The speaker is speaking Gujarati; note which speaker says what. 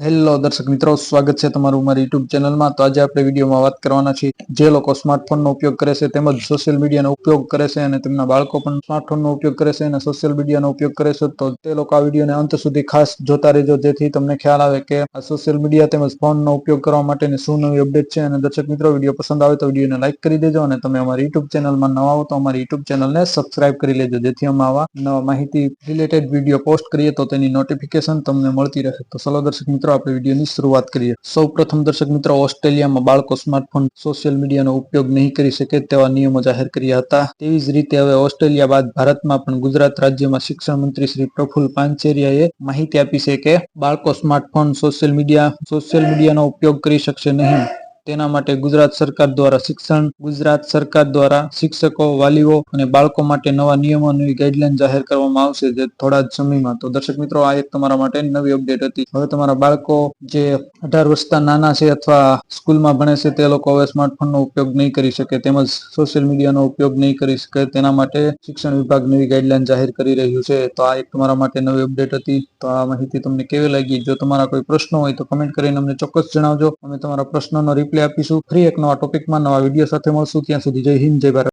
Speaker 1: હેલો દર્શક મિત્રો, સ્વાગત છે તમારું મારી યુટ્યુબ ચેનલમાં તો આજે આપણે વિડીયોમાં વાત કરવાના છીએ જે લોકો સ્માર્ટફોનનો ઉપયોગ કરે છે, તેમજ સોશિયલ મીડિયાનો ઉપયોગ કરે છે અને તેમના બાળકો પણ સ્માર્ટફોનનો ઉપયોગ કરે છે અને સોશિયલ મીડિયાનો ઉપયોગ કરે છે. તો તે લોકો આ વિડીયોને અંત સુધી ખાસ જોતા રહેજો, જેથી તમને ખ્યાલ આવે કે આ સોશિયલ મીડિયા તેમજ ફોનનો ઉપયોગ કરવા માટેની શું નવી અપડેટ છે. અને દર્શક મિત્રો વીડિયો પસંદ આવે તો વિડીયોને લાઇક કરી દેજો અને તમે અમારી યુટ્યુબ ચેનલમાં નવા હો તો અમારી યુટ્યુબ ચેનલને સબસ્ક્રાઇબ કરી લેજો, જેથી અમે આવા નવા માહિતી રિલેટેડ વીડિયો પોસ્ટ કરીએ તો તેની નોટિફિકેશન તમને મળતી રહે. તો ચલો દર્શક મિત્રો આપણે વિડીયોની શરૂઆત કરીએ. સૌ પ્રથમ દર્શક મિત્રો, ઓસ્ટ્રેલિયામાં બાળકો સ્માર્ટફોન, સોશિયલ મીડિયાનો ઉપયોગ નહીં કરી શકે તેવા નિયમો જાહેર કર્યા હતા. તેવી જ રીતે હવે ઓસ્ટ્રેલિયા બાદ ભારતમાં પણ ગુજરાત રાજ્યમાં શિક્ષણ મંત્રી શ્રી પ્રફુલ પાંચેરિયાએ માહિતી આપી છે કે બાળકો સ્માર્ટફોન, સોશિયલ મીડિયા, સોશિયલ મીડિયાનો ઉપયોગ કરી શકશે નહીં. તેના માટે ગુજરાત સરકાર દ્વારા શિક્ષણ, ગુજરાત સરકાર દ્વારા શિક્ષકો, વાલીઓ અને બાળકો માટે નવા નિયમો, નવી ગાઈડલાઈન જાહેર કરવામાં આવશે જે થોડા જ સમયમાં. તો દર્શક મિત્રો, આ એક તમારા માટે નવી અપડેટ હતી. હવે તમારા બાળકો જે અઢાર વર્ષતા નાના છે અથવા સ્કૂલમાં ભણે છે, તે લોકો હવે સ્માર્ટફોનનો ઉપયોગ નહીં કરી શકે, તેમજ સોશિયલ મીડિયાનો ઉપયોગ નહીં કરી શકે. તેના માટે શિક્ષણ વિભાગ નવી ગાઈડલાઈન જાહેર કરી રહ્યું છે. તો આ એક તમારા માટે નવી અપડેટ હતી. તો આ માહિતી તમને કેવી લાગી? જો તમારા કોઈ પ્રશ્નો હોય તો કમેન્ટ કરીને અમને ચોક્કસ જણાવજો. અમે તમારા પ્રશ્નોનો રિપ્લાય આપીશું. ફરી એક નવા ટોપિકમાં નવા વીડિયો સાથે મળશું. ત્યાં સુધી જય હિન્દ, જય ભારત.